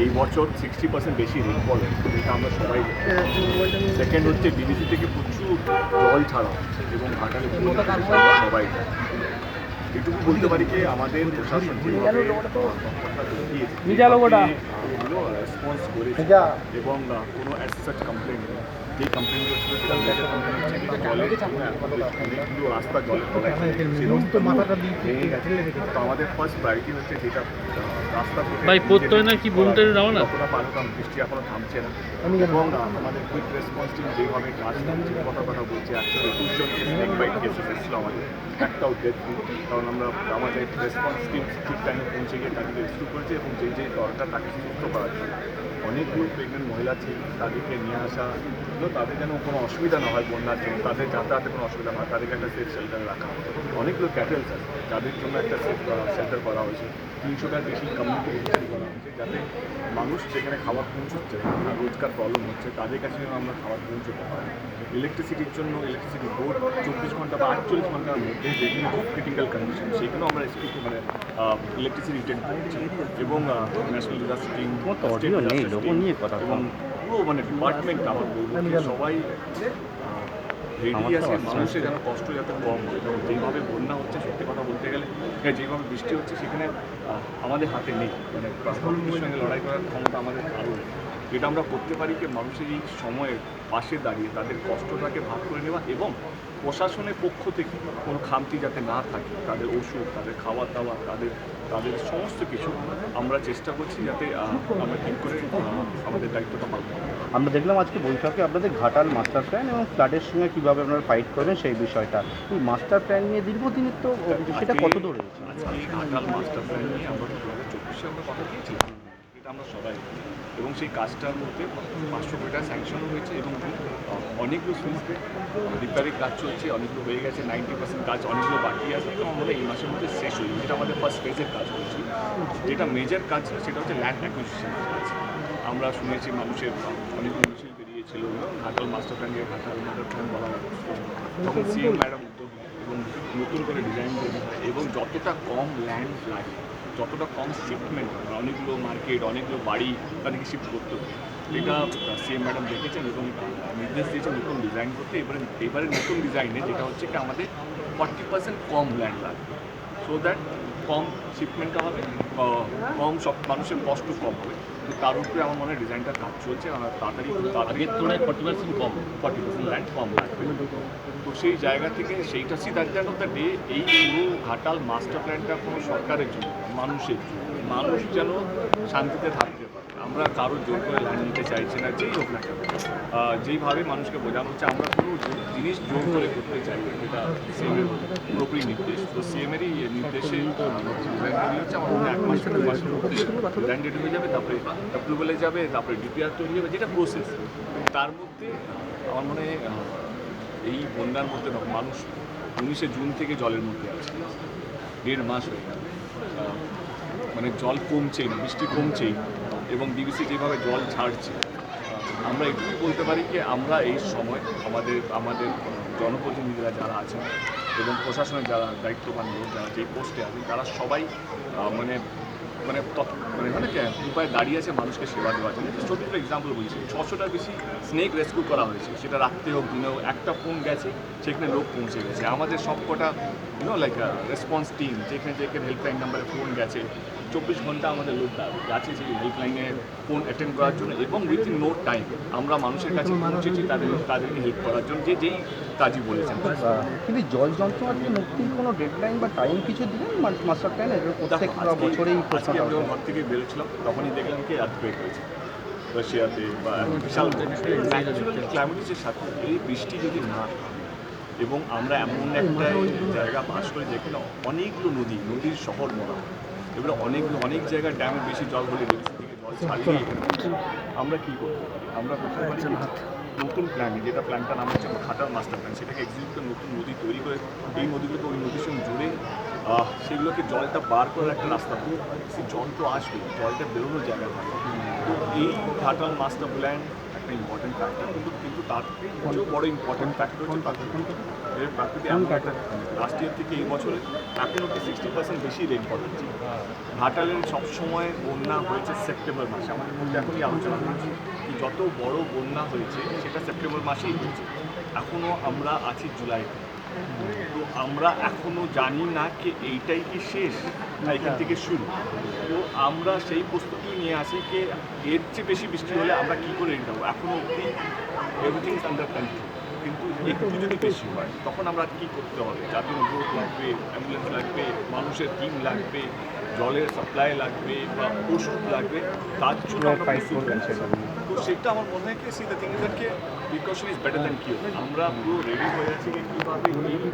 এই বছর sixty percent বেশি রেনফল যেটা আমরা সবাই সেকেন্ড হচ্ছে ডিবিসি থেকে প্রচুর জল ছাড়া এবং ঘাটালে সবাই জানে। এটুকু বলতে পারি যে আমাদের প্রশাসন যেভাবে তৎপরতা রেসপন্স করেছে এবং কোনো কমপ্লেন যে কমপ্লেনগুলো ছিল কমপ্লেন হচ্ছে যেটা জলে অনেকগুলো রাস্তা জলে তো আমাদের ফার্স্ট প্রায়োরিটি হচ্ছে যেটা রাস্তা ভাই প্রত্যয় না কি বোনটার রওনা যতটা পারতাম বৃষ্টি এখনও থামছে না। এবং আমাদের কুইক রেসপন্স টিম যেভাবে কাজ করছে কথা কথা বলছে একশো একুশ জন স্নেক বাইট কেসেস এসেছিল আমাদের। একটাও ডেথ কারণ আমরা আমাদের রেসপন্স টিম ঠিক টাইমে পৌঁছে গিয়ে তাকে রেস্কিউ করেছে এবং যে যে দরকার তাকে সুস্থ করার জন্য। অনেকগুলো প্রেগনেন্ট মহিলা ছিল তাদেরকে নিয়ে আসা তাদের যেন কোনো অসুবিধা না হয় বন্যার জন্য তাদের যাতায়াতে কোনো অসুবিধা না হয় তাদেরকে একটা সেফ শেল্টারে রাখা। অনেকগুলো ক্যাটেলস আছে যাদের জন্য একটা সেফ শেল্টার করা হয়েছে। তিনশোটার বেশি কমিউনিটি করা হয়েছে যাতে মানুষ যেখানে খাবার পৌঁছচ্ছে আর রোজকার প্রবলেম হচ্ছে তাদের কাছে যেন আমরা খাবার পৌঁছতে পারি। ইলেকট্রিসিটির জন্য ইলেকট্রিসিটি বোর্ড চব্বিশ ঘণ্টা বা আটচল্লিশ ঘণ্টার মধ্যে যেগুলো খুব ক্রিটিক্যাল কন্ডিশন সেখানেও আমরা রেস্কিউ মানে ইলেকট্রিসিটি রিটেন করছি এবং ন্যাশনাল ডিজাস্টার টিম এবং পুরো মানে ডিপার্টমেন্ট আমার বলব সবাই মানুষের যেন কষ্ট যাতে কম হয়। এবং যেভাবে বন্যা হচ্ছে সত্যি কথা বলতে গেলে হ্যাঁ, যেভাবে বৃষ্টি হচ্ছে সেখানে আমাদের হাতে নেই। মানে সঙ্গে লড়াই করার ক্ষমতা আমাদের আরও নেই। যেটা আমরা করতে পারি কি মানুষের এই সময়ে পাশে দাঁড়িয়ে তাদের কষ্টটাকে ভাগ করে নেওয়া এবং প্রশাসনের পক্ষ থেকে কোনো খামতি যাতে না থাকে তাদের ওষুধ তাদের খাওয়া দাওয়া তাদের তাদের সমস্ত কিছু আমরা চেষ্টা করছি যাতে আমরা ঠিক করে আমাদের দায়িত্বটা পালন আমরা দেখলাম আজকে বৈঠকে আপনাদের ঘাটাল মাস্টার প্ল্যান এবং ফ্লাডের সঙ্গে কীভাবে আপনারা ফাইট করবেন সেই বিষয়টা। এই মাস্টার প্ল্যান নিয়ে দীর্ঘদিনের তো সেটা কত দূর? রয়েছে আজকে ঘাটাল মাস্টার প্ল্যান নিয়ে আমরা দু হাজার চব্বিশে আমরা কথা দিয়েছিলাম। এটা আমরা সবাই জানি। এবং সেই কাজটার মধ্যে পাঁচশো কোটি টাকা স্যাংশনও হয়েছে এবং অনেকগুলো সুইচে রিপেয়ারিং কাজ চলছে, অনেকগুলো হয়ে গেছে নাইনটি পার্সেন্ট কাজ অনেকগুলো বাকি আছে। তো আমরা এই মাসের মধ্যে শেষ হয়ে যেটা আমাদের ফার্স্ট ফেজের কাজ করছি যেটা মেজর কাজ ছিল সেটা হচ্ছে ল্যান্ড অ্যাকুইজিশন কাজ। আমরা শুনেছি মানুষের, অনেকগুলো মিছিল বেরিয়েছিল। ঘাটাল মাস্টার প্ল্যান দিয়ে ঘাটাল মাস্টার প্ল্যান বলা তখন সিএম ম্যাডাম উদ্যোগ এবং নতুন করে ডিজাইন এবং যতটা কম ল্যান্ড লাগে যতটা কম শিপমেন্ট অনেকগুলো মার্কেট অনেকগুলো বাড়ি তাদেরকে শিফট করতে হবে এটা সিএম ম্যাডাম দেখেছেন এবং নির্দেশ দিয়েছেন নতুন ডিজাইন করতে। এবারে এবারে নতুন ডিজাইনে যেটা হচ্ছে কি আমাদের ফর্টি পার্সেন্ট কম ল্যান্ড লাগবে। সো দ্যাট কম শিপমেন্টটা হবে কম সব মানুষের কষ্ট কম হবে। তো তার উপরে আমার মনে হয় ডিজাইনটার কাজ চলছে আমার তাড়াতাড়ি আগের তুলনায় ফর্টি পার্সেন্ট কম। ফর্টি পার্সেন্ট ল্যান্ড কম লাগবে তো সেই জায়গা থেকে সেইটা see that of the day এই পুরো ঘাটাল মাস্টার প্ল্যানটা কোনো সরকারের জন্য মানুষের জন্য। মানুষ যেন শান্তিতে পারে আমরা কারোর জোর করে ল্যান্ড নিতে চাইছি না যেই হোক না কেন। যেইভাবে মানুষকে বোঝানো হচ্ছে আমরা কোনো জিনিস জোর করে করতে চাই না, যেটা সিএমের পুরোপুরি নির্দেশ। তো সিএমেরই নির্দেশে এক মাস দু মাসের মধ্যে হয়ে যাবে তারপরে অ্যাপ্রুভালে যাবে তারপরে ডিপিআর তৈরি হবে যেটা প্রসেস তার মধ্যে আমার মনে হয় এই বন্যার মধ্যে মানুষ উনিশে জুন থেকে জলের মধ্যে আছে। দেড় মাস হয়ে গেল। মানে জল কমছেই না বৃষ্টি কমছেই। এবং ডিবিসি যেভাবে জল ছাড়ছে, আমরা এটুকু বলতে পারি যে আমরা এই সময় আমাদের আমাদের জনপ্রতিনিধিরা যারা আছেন এবং প্রশাসনের যারা দায়িত্ববান লোক যারা যে পোস্টে আছেন, তারা সবাই মানে মানে মানে মানে উপায় দাঁড়িয়ে আছে মানুষকে সেবা দেওয়ার জন্য। ছোটো ছোটো এক্সাম্পল বলছি ছশোটার বেশি স্নেক রেস্কিউ করা হয়েছে। সেটা রাত্রে হোক, দিনে হোক, একটা ফোন গেছে, সেখানে লোক পৌঁছে গেছে। আমাদের সবকটা ইউনো লাইক রেসপন্স টিম যেখানে যেখানে হেল্পলাইন নাম্বারে ফোন গেছে। চব্বিশ ঘণ্টা আমাদের লোক গেছে সেই হেল্পলাইনে ফোন অ্যাটেন্ড করার জন্য এবং উইথিন নো টাইম আমরা মানুষের কাছে পৌঁছেছি তাদের তাদেরকে হেল্প করার জন্য যে যেই কাজই বলেছেন। কিন্তু জল যন্ত্রণা থেকে মুক্তির কোনো ডেডলাইন বা টাইম কিছু দিলেন? মাস্টার প্ল্যান এর প্রত্যেক বছরেই আজকে আমি ঘর থেকে বেরোচ্ছিলাম তখনই দেখলাম কি আর্থকুয়েক হয়েছে। রাশিয়াতে বা বিশাল ক্লাইমেটের সাথে এই বৃষ্টি যদি না হয় এবং আমরা এমন একটা জায়গা বাস করি যেখানে অনেকগুলো নদী নদীর শহর মনে হয় এবারে অনেক অনেক জায়গায় ড্যামে বেশি জল হলে থেকে জল ছাড়িয়ে আমরা কী করব আমরা করতে পারি? নতুন প্ল্যান যেটা প্ল্যানটা নাম হচ্ছে ঘাটাল মাস্টার প্ল্যান সেটাকে এক্সিকিউট করে নতুন নদী তৈরি করে এই নদীগুলোকে ওই নদীর সঙ্গে জুড়ে সেগুলোকে জলটা বার করার একটা রাস্তা হবে সে জল তো আসবে জলটা বেরোনোর জায়গা থাকবে তো এই ঘাটাল মাস্টার প্ল্যান একটা ইম্পর্টেন্ট ফ্যাক্টর কিন্তু কিন্তু তার থেকেও বড় ইম্পর্টেন্ট ফ্যাক্টর হচ্ছে প্রাকৃতিক এর প্রাকৃতিক এমন একটা লাস্ট ইয়ার থেকে এই বছরে এখন অব্দি সিক্সটি পার্সেন্ট বেশি রেনফল হচ্ছে। ঘাটালের সবসময় বন্যা হয়েছে সেপ্টেম্বর মাসে আমাদের মধ্যে এখনই আলোচনা হয়েছে। যত বড় বন্যা হয়েছে সেটা সেপ্টেম্বর মাসেই হয়েছে। এখনও আমরা আছি জুলাইতে তো। আমরা এখনও জানি না কি এইটাই কি শেষ না এখান থেকে শুরু। তো আমরা সেই প্রস্তুতি নিয়ে আসি যে এর চেয়ে বেশি বৃষ্টি হলে আমরা কী করে রেডি থাকব এখনও অবধি এভরিথিং ইজ আন্ডার কন্ট্রোল কিন্তু একটু যদি বেশি হয় তখন আমরা কী করতে হবে? জাতীয় বোট লাগবে অ্যাম্বুলেন্স লাগবে মানুষের টিম লাগবে জলের সাপ্লাই লাগবে বা ওষুধ লাগবে তার জন্য আমরা ফাইট প্রস্তুত করবেন আছি। সেটা তো সেটা আমার মনে হয় কি see the thing is that precaution is better than cure আমরা পুরো রেডি হয়ে আছি যে কীভাবে এই